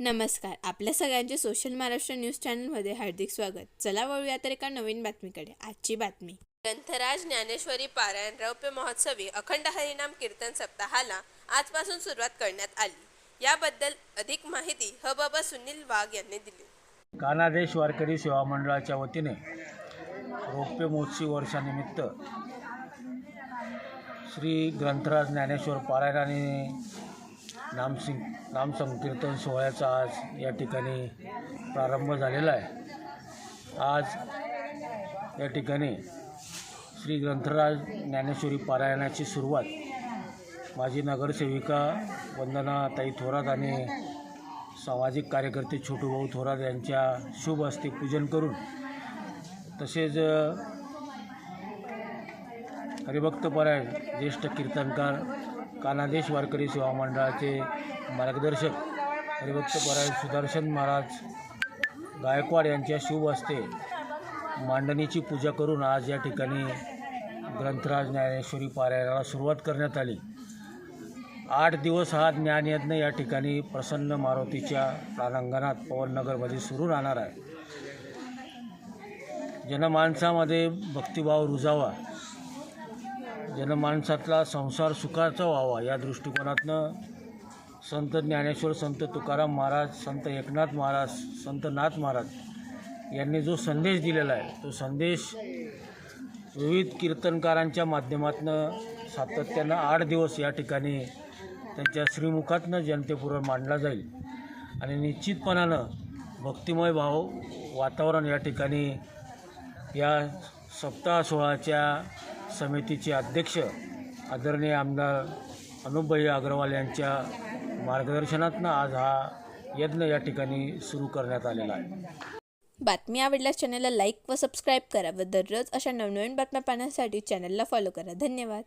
नमस्कार. आपल्या सगळ्यांचे सोशल महाराष्ट्र न्यूज चॅनलमध्ये हार्दिक स्वागत. चला वळूया तर एका नवीन बातमीकडे. आजची बातमी. ग्रंथराज ज्ञानेश्वरी पारायण रौप्य महोत्सवी अखंड हरिनाम कीर्तन सप्ताहाला आजपासून सुरुवात करण्यात आली. याबद्दल अधिक माहिती ह बाबा सुनील वाघ यांनी दिली. कानादेश वारकरी सेवा मंडळाच्या वतीने रौप्य महोत्सवी वर्षानिमित्त श्री ग्रंथराज ज्ञानेश्वर पारायण आणि नामसिंग नामसंकीर्तन सोहळ्याचा आज या ठिकाणी प्रारंभ झालेला आहे. आज या ठिकाणी श्री ग्रंथराज ज्ञानेश्वरी पारायणाची सुरुवात माझी नगरसेविका वंदना ताई थोरात आणि सामाजिक कार्यकर्ते छोटू भाऊ थोरात यांच्या शुभ हस्ते पूजन करून तसेच हरिभक्त हरिभक्तपरायण ज्येष्ठ कीर्तनकार कानादेश वारकरी सेवा मंडळाचे मार्गदर्शक हरिभक्तपरायण सुदर्शन महाराज गायकवाड यांच्या शुभ हस्ते मांडणीची पूजा करून आज या ठिकाणी ग्रंथराज ज्ञानेश्वरी पारायणाला सुरुवात करण्यात आली. आठ दिवस हा ज्ञानयज्ञ या ठिकाणी प्रसन्न मारुतीच्या प्रांगणात पवननगरमध्ये सुरू राहणार आहे. जनमानसामध्ये भक्तिभाव रुजावा जनमानसातला संसार सुखाचा व्हावा या दृष्टिकोनातनं संत ज्ञानेश्वर संत तुकाराम महाराज संत एकनाथ महाराज संत नाथ महाराज यांनी जो संदेश दिलेला आहे तो संदेश विविध कीर्तनकारांच्या माध्यमातून सातत्यानं आठ दिवस या ठिकाणी त्यांच्या श्रीमुखातनं जनतेपुढं मांडला जाईल. आणि निश्चितपणानं भक्तिमय भाव वातावरण या ठिकाणी या सप्ताह सोहळ्याच्या समितीचे अध्यक्ष आदरणीय आमदार अनुपभाई अग्रवाल यांच्या मार्गदर्शनातनं आज हा यज्ञ या ठिकाणी सुरू करण्यात आलेला आहे. बातमी आवडल्यास चॅनलला लाईक व सबस्क्राईब करा व दररोज अशा नवनवीन बातम्या पाहण्यासाठी चॅनलला फॉलो करा. धन्यवाद.